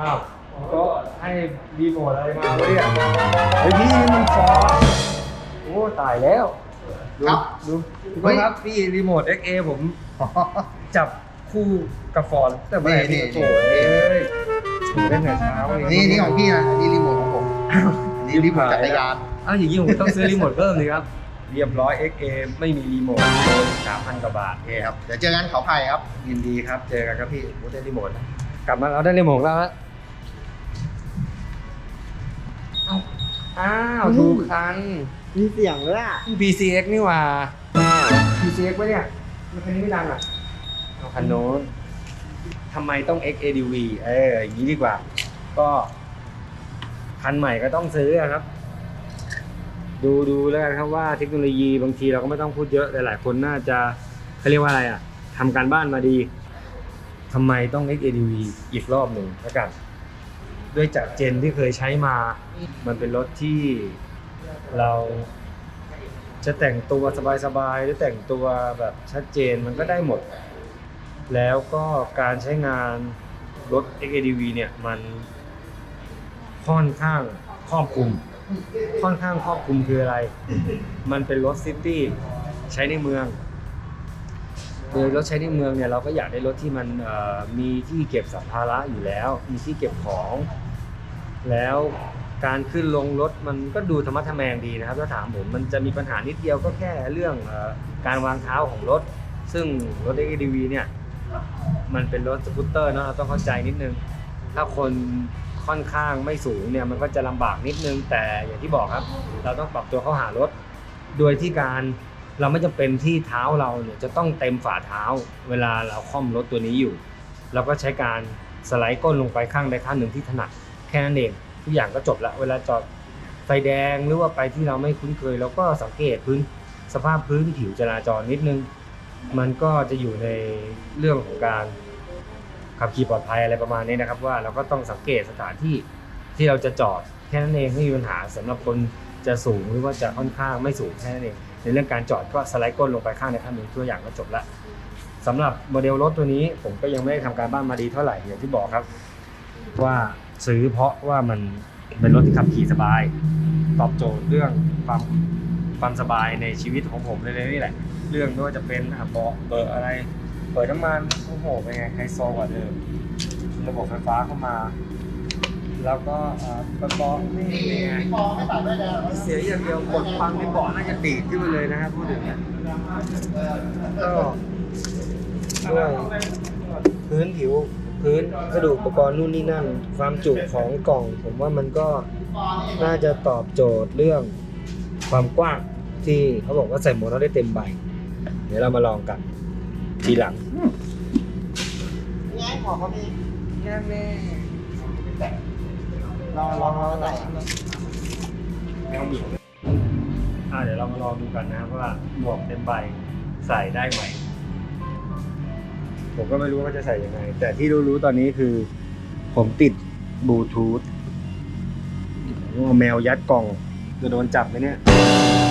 อ้าวก็ให้รีโมทอะไรมาวะเนี่ยเฮ้ยพี่นี่มันฟอร์ดโอ้ตายแล้วดูครับ ดูดูครับพี่รีโมท XA ผม จับคู่กับฟอร์ดแต่ไม่ได้นี่โอ้โหเอ้ยถูเล่นแต่เช้าเลยนี่นี่ของพี่นะนี่รีโมทของผมนี่รีโมทจักรยานอ้าวอย่างนี้ผมต้องซื้อรีโมทเพิ่มเลยครับ เรียบร้อย XA ไม่มีรีโมทโดนสามพันกว่าบาท โอเคครับ เดี๋ยวเจอกันเขาไผ่ครับ ยินดีครับ เจอกันครับพี่โอ้ได้รีโมทแล้วกลับมาเราได้รีโมทแล้วฮะ อ้าวถูกคัน มีเสียงด้วยอะ PCX นี่หว่า PCX ปะเนี่ยมันคันนี้ไม่ดังอะเอาคันโน้นทำไมต้อง XADV เอออย่างนี้ดีกว่า ก็ คันใหม่ก็ต้องซื้ออะครับ ดูดูแล้วกันครับว่าเทคโนโลยีบางทีเราก็ไม่ต้องพูดเยอะ หลายๆคนน่าจะเขาเรียกว่าอะไรอะทำการบ้านมาดีทำไมต้อง XADV อีกรอบหนึ่งแล้วกัน ด้วยจากเจนที่เคยใช้มา มันเป็นรถที่เราจะแต่งตัวสบายๆหรือแต่งตัวแบบชัดเจนมันก็ได้หมด แล้วก็การใช้งานรถ XADV เนี่ยมันค่อนข้างครอบคลุม ค่อนข้างครอบคลุมคืออะไร มันเป็นรถซิตี้ใช้ในเมือง โดยรถใช้ในเมืองเนี่ยเราก็อยากได้รถที่มันมีที่เก็บสัมภาระอยู่แล้ว มีที่เก็บของ แล้วการขึ้นลงรถมันก็ดูธรรมะทแมงดีนะครับถ้าถามผมมันจะมีปัญหานิดเดียวก็แค่เรื่องอการวางเท้าของรถ ซึ่งรถ XDV เนี่ยมันเป็นรถสกูตเตอร์เนอะเราต้องเข้าใจนิดนึง ถ้าคนค่อนข้างไม่สูงเนี่ยมันก็จะลำบากนิดนึงแต่อย่างที่บอกครับ เราต้องปรับตัวเข้าหารถ โดยที่การ เราไม่จำเป็นที่เท้าเราเนี่ยจะต้องเต็มฝ่าเท้า เวลาเราค่อมรถตัวนี้อยู่ เราก็ใช้การสไลด์ก้นลงไปข้างใดข้างหนึ่งที่ถนัดแค่นั้นเองทุกอย่างก็จบละเวลาจอดไฟแดงหรือว่าไปที่เราไม่คุ้นเคยเราก็สังเกตพื้นสภาพพื้นผิวจราจรนิดนึง มันก็จะอยู่ในเรื่องของการขับขี่ปลอดภัยอะไรประมาณนี้นะครับ ว่าเราก็ต้องสังเกตสถานที่ที่เราจะจอดแค่นั้นเองไม่มีปัญหาสำหรับคนจะสูงหรือว่าจะค่อนข้างไม่สูงแค่นั้นเอง ในเรื่องการจอดก็สไลด์ก้นลงไปข้างในข้างหนึ่งตัวอย่างก็จบละสำหรับโมเดลรถตัวนี้ผมก็ยังไม่ได้ทำการบ้านมาดีเท่าไหร่อย่างที่บอกครับ ว่าซื้อเพราะว่ามันเป็นรถที่ขับขี่สบาย ตอบโจทย์เรื่องความความสบายในชีวิตของผมเลยนี่แหละ เรื่องไม่ว่าจะเป็นเบาะเบอร์อะไร เปิดน้ำมันโอ้โหเป็นไงไฮโซกว่าเดิมระบบไฟฟ้าเข้ามา แล้วก็อ่าเบาะนี่เป็นไงเสียอย่างเดียวกดฟังในเบาะน่าจะดีดขึ้นมาเลยนะครับพูดถึงนะก็ด้วยพื้นผิวพื้นกระดูกอุปกรณ์นู่นนี่นั่น ความจุของกล่อง ผมว่ามันก็น่าจะตอบโจทย์เรื่องความกว้างที่เขาบอกว่าใส่หมวกเราได้เต็มใบ เดี๋ยวเรามาลองกัน ทีหลังง่ายขอเขามีแน่แน่ ลองลองลองใส่แมวหมีอ่าเดี๋ยวเรามาลองดูกันนะครับว่าหมวกเต็มใบใส่ได้ไหม ผมก็ไม่รู้ว่าจะใส่ยังไง แต่ที่รู้ๆตอนนี้คือ ผมติดบลูทูธเอาแมวยัดกล่องจะโดนจับไหมเนี่ย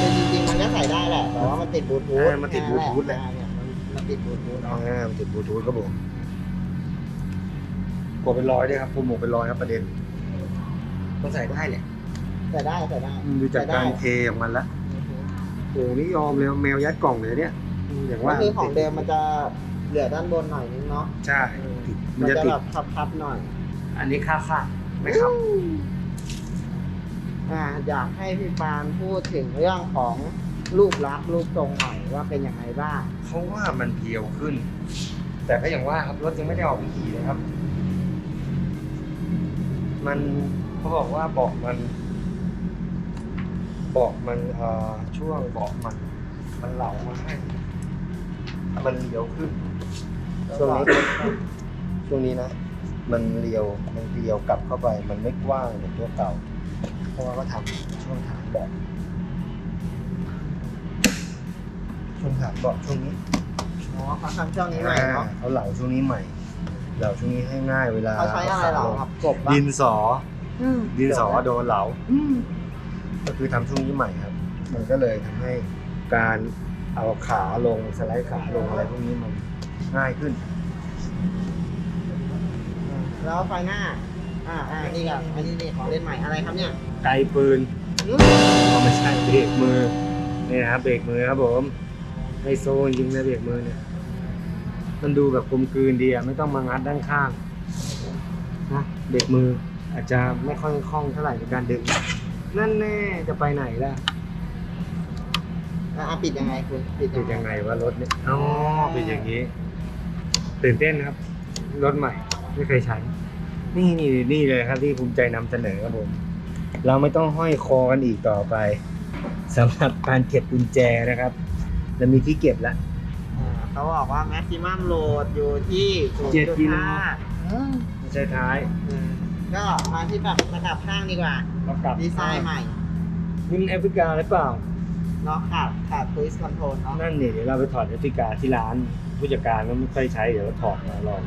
คือจริงๆมันก็ใส่ได้แหละแต่ว่ามันติดบลูทูธเออมันติดบลูทูธแหละ เนี่ยมันมันติดบลูทูธอ่าเนาะมันติดบลูทูธครับผมกลัวเป็นรอยด้วยครับผมหมวกเป็นรอยครับประเด็น ต้องใส่ได้แหละใส่ได้ใส่ได้ดูจากการเทของมันละโอ้นี่ยอมเลยแมวยัดกล่องเลยเนี่ยอย่างก็ว่าคือของเดิมมันจะเหลือด้านบนหน่อยนึงเนาะใช่ติดมัมันนจะจะติดแบบพับๆหน่อย อันนี้ค่าค่าไม่ครับอ่าอยากให้พี่ปานพูดถึงเรื่องของรูปลักษณ์รูปทรงหน่อยว่าเป็นยังไงบ้างเพราะว่ามันเพียวขึ้น แต่ก็อย่างว่าครับรถยังไม่ได้ออกไปขี่เลยครับ มัน เขาบอกว่าเบาะมันเบาะมันเอ่อช่วงเบาะมัน มันเหลามาให้ มันเลี้ยวขึ้นช่วงนี้ ช่วงนี้นะ มันเลี้ยวมันเลี้ยวกลับเข้าไป มันไม่กว้างเหมือนตัวเก่า เพราะว่าเขาทำช่วงฐานเบาะช่วงฐานเบาะช่วงนี้อ๋อเขาทำช่วงนี้ใหม่เนาะ เขาเหลาช่วงนี้ใหม่ เหลาช่วงนี้ให้ง่ายเวลาเขาใช้อะไรเหรอครับกบปะดินสออืม ดินสอโดนเหลาก็คือทำช่วงนี้ใหม่ครับ มันก็เลยทำให้การเอาขาลงสไลด์ขาลงอะไรพวกนี้มันง่ายขึ้น แล้วไฟหน้าไอ่าอ่านี่ก็อันนี้นี่ของเล่นใหม่อะไรครับเนี่ยไกลปืนอืมก็ไม่ใช่เบรกมือนี่นะครับเบรกมือครับผมไฮโซจริงๆนะเบรกมือเนี่ยมันดูแบบกลมกลืนดีอะไม่ต้องมางัดด้านข้างนะเบรกมือ อาจจะไม่ค่อยคล่องเท่าไหร่ในการดึง นั่นแน่จะไปไหนล่ะอ่าปิดยังไงคุณปิดเป็นยังไงว่ารถเนี่ยอ๋อเป็นอย่างนี้ ตื่นเต้นครับ รถใหม่ ไม่เคยใช้ นี่นี่นี่เลยครับที่ภูมิใจนำเสนอครับผม เราไม่ต้องห้อยคอกันอีกต่อไปสำหรับการเก็บกุญแจนะครับจะมีที่เก็บแล้ว อ่าเขาบอกว่า maximum load อยู่ที่เจ็ดกิโล0.5อืมไม่ใช่ท้าย อืม ก็มาที่แบบระดับข้างดีกว่าเรากลับดีไซน์ใหม่นี่มันแอฟริกาหรือเปล่า เนาะขาดขาด cruise control เนาะนั่นนี่เดี๋ยวเราไปถอดแอฟริกาที่ร้านผู้จัดการก็ไม่ค่อยใช้เดี๋ยวเราถอดมาลอง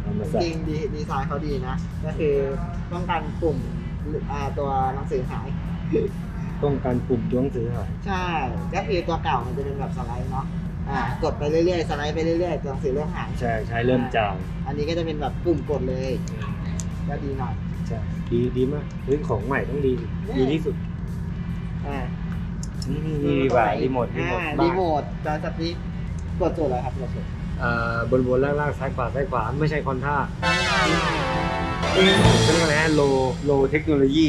เอามาใส่จริงๆดีดีไซน์เขาดีนะ ก็คือป้องกันปุ่มอ่าตัวหนังสือหาย ต้องการปุ่มตัวหนังสือหายใช่ ก็คือตัวเก่ามันจะเป็นแบบสไลด์เนาะอ่ากดไปเรื่อยๆ สไลด์ไปเรื่อยๆตัวหนังสือเริ่มหาย ใช่ใช้เริ่มจางอันนี้ก็จะเป็นแบบปุ่มกดเลย ก็ดีหน่อยใช่ดีดีมากเฮ้ยของใหม่ต้องดีดีที่สุดอ่านี่นี่นี่ดีกว่ารีโมทรีโมทอ่าบ้านรีโมทจอยสติ๊กกดจุดอะไรครับกดจุดเอ่อบนบนล่างล่างซ้ายขวาซ้ายขวาไม่ใช่คอนท่าเอ้ยเขาเรียกอะไรนะโลโลเทคโนโลยี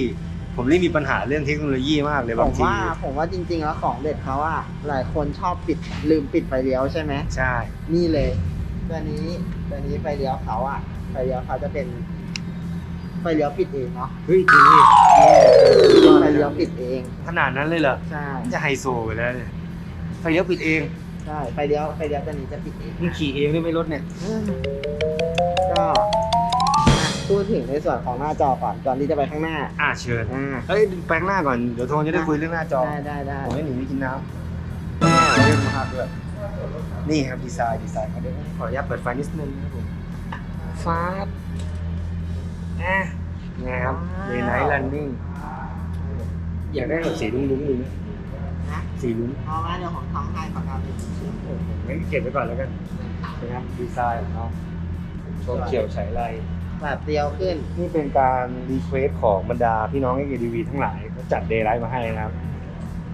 ผมนี่มีปัญหาเรื่องเทคโนโลยีมากเลยผบางมทีว่าผมว่าจริง ๆ แล้วของเด็ดเขาอะหลายคนชอบปิดลืมปิดไฟเลี้ยวใช่ไหม ใช่ นี่เลย ตัวนี้ตัวนี้ไฟเลี้ยวเขาอะไฟเลี้ยวเขาจะเป็น ไฟเลี้ยวปิดเองเนาะเฮ้ยจริงนี่ไฟเลี้ยวปิดเอง ขนาดนั้นเลยเหรอใช่ จะไฮโซไปแล้วเนี่ยไฟเลี้ยวปิดเองใช่ ไฟเลี้ยวไฟเลี้ยวตัวนี้จะปิดเอง มึงขี่เองได้ไหมรถเนี่ยอืมก็อะพูดถึงในส่วนของหน้าจอก่อนก่อนที่จะไปข้างหน้า อ่าเชิญอ่า เฮ้ยแปลงหน้าก่อนเดี๋ยวโทนจะได้คุยเรื่องหน้าจอ ได้ได้ได้ผมให้หนีไปกินน้ำเรื่องมากด้วยนี่ครับดีไซน์ดีไซน์เขาเดี๋ยวขออนุญาตเปิดไฟนิดนึงนะครับผมฟ้าบ อะไงครับเดย์ไนท์รันนิ่งอยากได้แบบสีลุ้งๆดีไหมนะสีลุ้งเอาไว้เดี๋ยวผมทำให้ขอการเป็นชิ้นงั้นเก็บไว้ก่อนแล้วกันนะครับดีไซน์ของเขาโชว์เขียวฉายไรแบบเดียวขึ้น นี่เป็นการรีเควสของบรรดาพี่น้องเอ d ดีทั้งหลายเขาจัดเดย์ไลท์มาให้นะครับ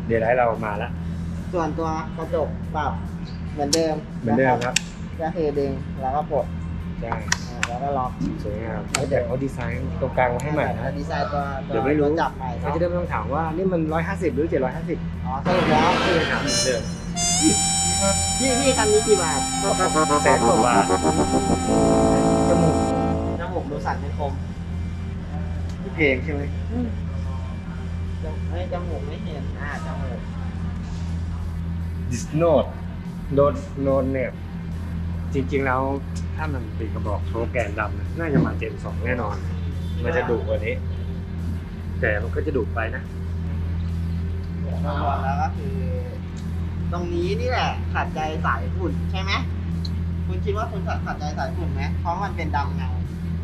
เดย์ไลท์เรามาแล้ว ส่วนตัวกระจกปรับเหมือนเดิมเหมือนเดิมครับ ก็คือดึงแล้วก็ปลด ใช่อ่าแล้วก็ล็อกสวยงามแต่เขาดีไซน์ตรงกลางมาให้ใหม่นะ ดีไซน์ตัวตัวเดี๋ยวไม่รู้ ตัวจับใหม่เขาเนาะจะได้ไม่ต้องถามว่านี่มัน 150 หรือ 750อ๋อสรุปแล้วก็เลยถามเหมือนเดิมพี่พี่คันนี้กี่บาทแสนกว่าบาทจมูกจมูกดูสั่นเป็นคมเพลงใช่ไหมจมูกเอ้ยจมูกไม่เห็นอ่าจมูกดิสโนดโดนโนนเนี่ยจริงๆแล้ว ถ้ามันเป็นกระบอกโชว์แกนดำนะน่าจะมาเจนสองแน่นอน มันจะดุกว่านี้ แต่มันก็จะดุไปนะรวมๆแล้วก็คือ ตรงนี้นี่แหละขัดใจสายฝุ่นใช่ไหมคุณคิดว่าคุณขัดใจสายฝุ่นไหมเพราะมันเป็นดำเงา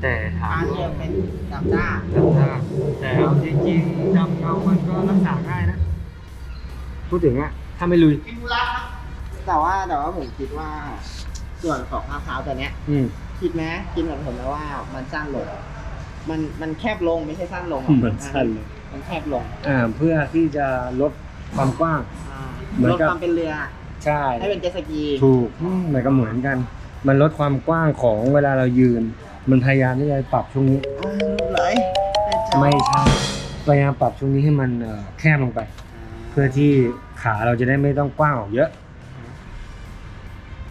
แต่ถาทามงเดียวเป็นดำด้าดำได้แต่เอาจริงๆดำเงามันก็รักษาง่ายนะพูดถึงอะถ้าไม่ลุยแต่ว่าแต่ว่าผมคิดว่า ส่วนของมะพร้าวตัวเนี้ย อืม คิดไหมคิดเหมือนผมไหมว่ามันสั้นลง มันมันแคบลงไม่ใช่สั้นลงมันสั้นเลยมันแคบลงอ่าเพื่อที่จะลดความกว้าง อ่าเหมือนลดกับ ความเป็นเรือใช่ให้เป็นเจ็ตสกีถูกอืมมันก็เหมือนกัน มันลดความกว้างของเวลาเรายืน มันพยายามที่จะปรับช่วงนี้ อ่ารูปไหลไม่ใช่พยายามปรับช่วงนี้ให้มันเอ่อแคบลงไป เพื่อที่ขาเราจะได้ไม่ต้องกว้างออกเยอะ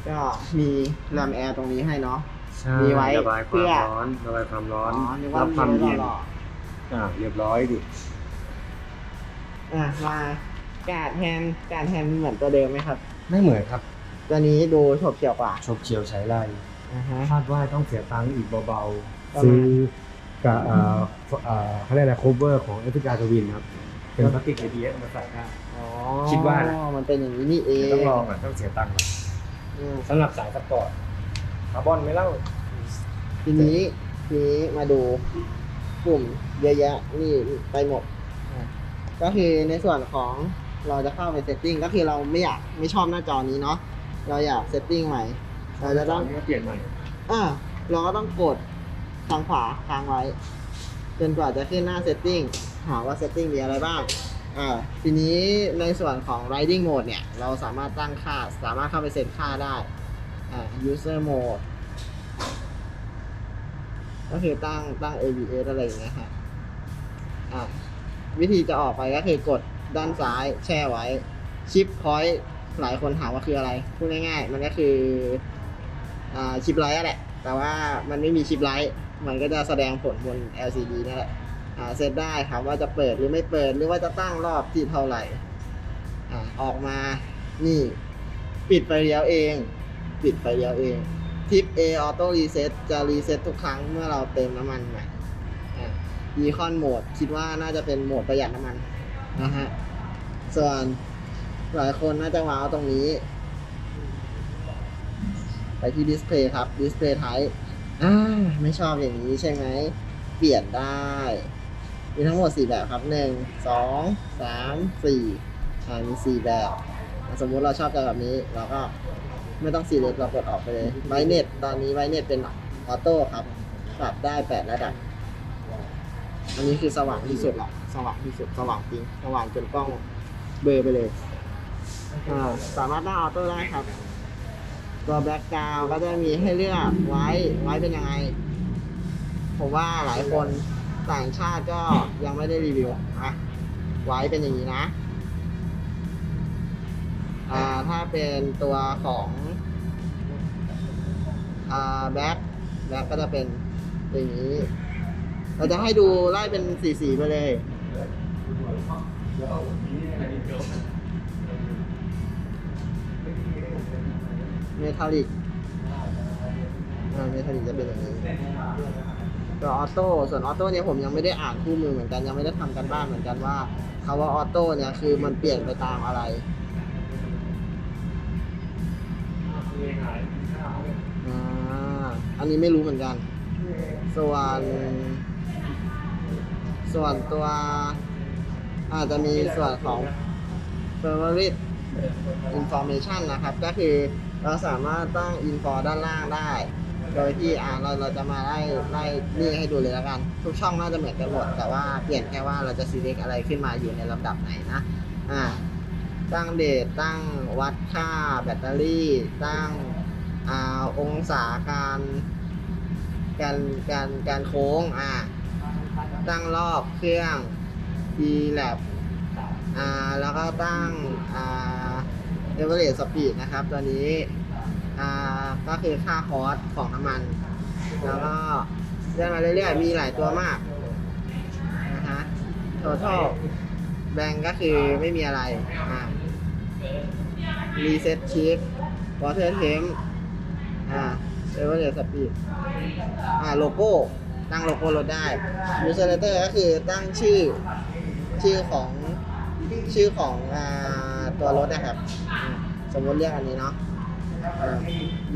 ก็มีแรมแอร์ตรงนี้ให้เนาะ ใช่มีไว้ระบายคเพื่วามอ ร้อนระบายความร้อนอ๋อนึกว่ารับความมีเย็นไว้หล่ออ่าเรียบร้อยดิๆอะมากาดแฮนด์กาดแฮนด์เหมือนตัวเดิมไหมครับ ไม่เหมือนครับตัวนี้ดูโฉบเฉี่ยวกว่าชบเฉียวใช้ไรอ่าฮะ คาดว่าต้องเสียตังค์อีกเบาประมาณๆซื้อกับเอ่อเอ่อเขาเรียกอะไรโคเวอร์ของเอฟริกาทวินครับ เป็นพลาสติก ABS มาใส่ได้อ๋อคิดว่านะมันเป็นอย่างนี้นี่เองต้องลองอะต้องเสียตังค์ก่อนอืม สำหรับสายสปอร์ตคาร์บอนไหม่เล่า ทีนี้ทีนี้มาดูปุ่มเยอะแยะนี่ไปหมดอะก็คือในส่วนของเราจะเข้าไปเซตติ้งก็คือเราไม่อยากไม่ชอบหน้าจอนี้เนาะเราอยากเซตติ้งใหม่เราจะต้อง เปลี่ยนใหม่อ่าเราก็ต้องกดทางขวาค้างไว้ จนกว่าจะขึ้นหน้า setting หาว่า setting มีอะไรบ้าง อ่าทีนี้ในส่วนของ riding mode เนี่ย เราสามารถตั้งค่า สามารถเข้าไปเซตค่าได้อ่า user mode ก็คือตั้งตั้ง ABS อะไรอย่างเงี้ยฮะอ่าวิธีจะออกไปก็คือกดด้านซ้ายแช่ไว้ชิปพอยต์หลายคนถามว่าคืออะไร พูดง่ายๆ มันก็คืออชิปไลท์แหละ แต่ว่ามันไม่มีชิปไลท์มันก็จะแสดงผลบน LCD นั่นแหละาเซตได้ครับว่าจะเปิดหรือไม่เปิดหรือว่าจะตั้งรอบที่เท่าไหร่อ่าออกมานี่ ปิดไฟเลี้ยวเอง ปิดไฟเลี้ยวเองทิป A Auto Reset จะรีเซ็ตทุกครั้งเมื่อเราเติมน้ำมันใหม่อ่า Econ Mode คิดว่าน่าจะเป็นโหมดประหยัดน้ำมันนะฮะส่วนหลายคนน่าจะว้าวตรงนี้ ไปที่ดิสเพย์ครับดิสเพย์ไทป์อ่าไม่ชอบอย่างนี้ใช่ไหม เปลี่ยนได้ มีทั้งหมด 4 แบบครับ1 2 3 4อ่ามี4แบบสมมุติเราชอบใจแบบนี้เราก็ไม่ต้องซีเรียสเรากดออกไปเลยไวเน็ตตอนนี้ไวเน็ตเป็นออโต้ครับปรับได้ 8 ระดับ อันนี้คือสว่างที่สุดละสว่างที่สุดสว่างจริงสว่างจนกล้องเบลอไปเลยอ่าสามารถตั้งออโต้ได้ครับ ตัวแบ็กกราวก็จะมีให้เลือกไว้ไว้เป็นยังไงผมว่าหลายคน ต่างชาติก็ยังไม่ได้รีวิวอะไว้เป็นอย่างนี้นะ อ่าถ้าเป็นตัวของอ่าแบ็คแบ็คก็จะเป็นอย่างนี้ เราจะให้ดูไล่เป็นสีสีไปเลยเมทัลลิกอ่าเมทัลลิกจะเป็นอย่างนี้ ตัวออโต้ส่วนออโต้เนี่ยผมยังไม่ได้อ่านคู่มือเหมือนกันยังไม่ได้ทำกันบ้านเหมือนกันว่าคาว่าออโต้เนี่ยคือมันเปลี่ยนไปตามอะไรอ่าอันนี้ไม่รู้เหมือนกัน ส่วน ส่วนตัว อาจจะมีส่วนของ favorite information นะครับ ก็คือเราสามารถตั้ง info ด้านล่างได้ โดยที่อ่าเราเราจะมาไล่ไล่นี่ให้ดูเลยแล้วกัน ทุกช่องน่าจะเหมือนกันหมด แต่ว่าเปลี่ยนแค่ว่าเราจะ select อะไรขึ้นมาอยู่ในลำดับไหนนะอ่าตั้งเดทตั้งวัดค่าแบตเตอรี่ ตั้งอ่าองศาการการการการโค้งอ่าตั้งรอบเครื่อง T lab อ่าแล้วก็ตั้งอ่า average speed นะครับตัวนี้ อ่าก็คือค่าคอสของน้ำมัน แล้วก็เลื่อนมาเรื่อยๆมีหลายตัวมากนะฮะ total แบงก็คือไม่มีอะไรอ่า reset chip water temp อ่า average speed อ่าโลโก้ ตั้งโลโก้รถได้ user letter ก็คือตั้งชื่อ ชื่อของชื่อของอ่าตัวรถนะครับ สมมติเรียกอันนี้เนาะ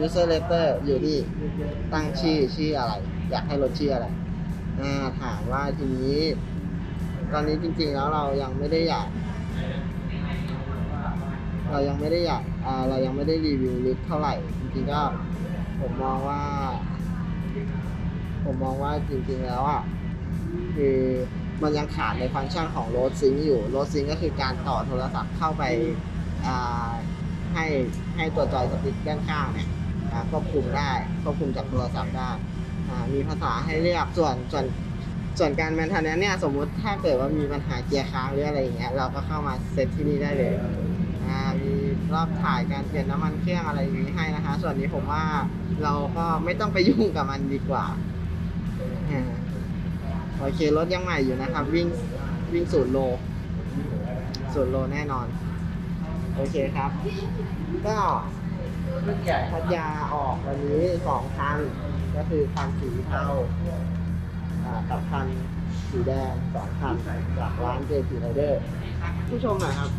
user letter อยู่ที่ตั้งชื่อชื่ออะไร อยากให้รถชื่ออะไราถามว่าทีนี้ ตอนนี้จริงๆแล้วเรายังไม่ได้อยาก เรายังไม่ได้อยากเรายังไม่ได้รีวิวลึกเท่าไหร่ จริงๆก็ผมมองว่า ผมมองว่าจริงๆแล้วอะคือมันยังขาดในฟังก์ชันของโรดซิงอยู่โรดซิงก็คือการต่อโทรศัพท์เข้าไปอ่า ให้ให้ตัวจอยสติ๊กด้านข้างเนี่ยควบคุมได้ควบคุมจากโทรศัพท์ได้มีภาษาให้เลือกส่วนส่วนส่วนการแมนทนแนนเนี่ยสมมุติถ้าเกิดว่ามีปัญหาเกียร์ค้างหรืออะไรอย่างเงี้ยเราก็เข้ามาเซตที่นี่ได้เลยมีรอบถ่ายการเปลี่ยนน้ำมันเครื่องอะไรอย่างนี้ให้นะคะ ส่วนนี้ผมว่าเราก็ไม่ต้องไปยุ่งกับมันดีกว่าอ่าโอเครถยังใหม่อยู่นะครับ วิ่งวิ่งศูนย์โลศูนย์โลแน่นอน โอเคครับ ก็พัทยาออกวันนี้สองคัน ก็คือคันสีเทาอ่ากับคันสีแดงสองคันจากร้านเจสีไรเดอร์ผู้ชมหน่อยครับ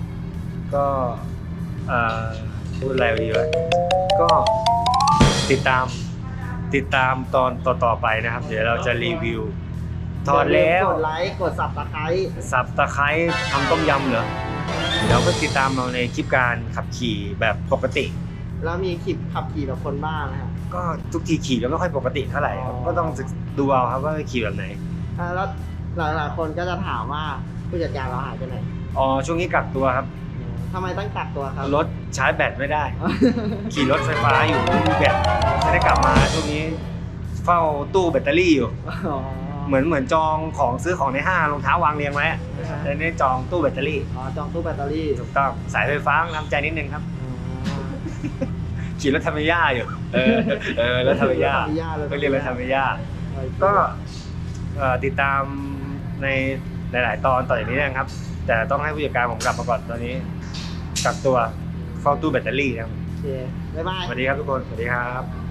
ก็เอ่อพูดอะไรดีวะก็ติดตามติดตามตอนต่อๆไปนะครับ เดี๋ยวเราจะรีวิว ทอดแล้ว กดไลค์ กดสับตะไคร้สับตะไคร้ทำต้มยำเหรอเดี๋ยวก็ติดตามเราในคลิปการขับขี่แบบปกติ แล้วมีคลิปขับขี่แบบคนบ้านะครับก็ทุกทีขี่ก็ไม่ค่อยปกติเท่าไหร่ครับอ๋อก็ต้องศึกดูเอาครับว่าขี่แบบไหน อ่าแล้วหลายๆคนก็จะถามว่าผู้จัดการเราหายไปไหนอ๋อช่วงนี้กักตัวครับ ทำไมต้องกักตัวครับ รถชาร์จแบตไม่ได้ ขี่รถไฟฟ้าอยู่ไม่มีแบตไม่ได้กลับมาช่วงนี้ เฝ้าตู้แบตเตอรี่อยู่ อ๋อ เหมือนเหมือนจองของซื้อของในห้างรองเท้าวางเรียงไว้อะแต่นี่จองตู้แบตเตอรี่อ๋อจองตู้แบตเตอรี่ถูกต้องสายไฟฟ้าต้องทำใจนิดนึงครับ ขี่รถทามิย่าอยู่เออเออรถทามิย่าทำย่าเลยก็เรียกรถทามิย่า ก็เอ่อติดตามในหลาย ๆ ตอนต่อจากนี้นะครับ แต่ต้องให้ผู้จัดการผมกลับมาก่อนตอนนี้กักตัวเฝ้าตู้แบตเตอรี่นะครับโอเคบ๊ายบาย สวัสดีครับทุกคนสวัสดีครับ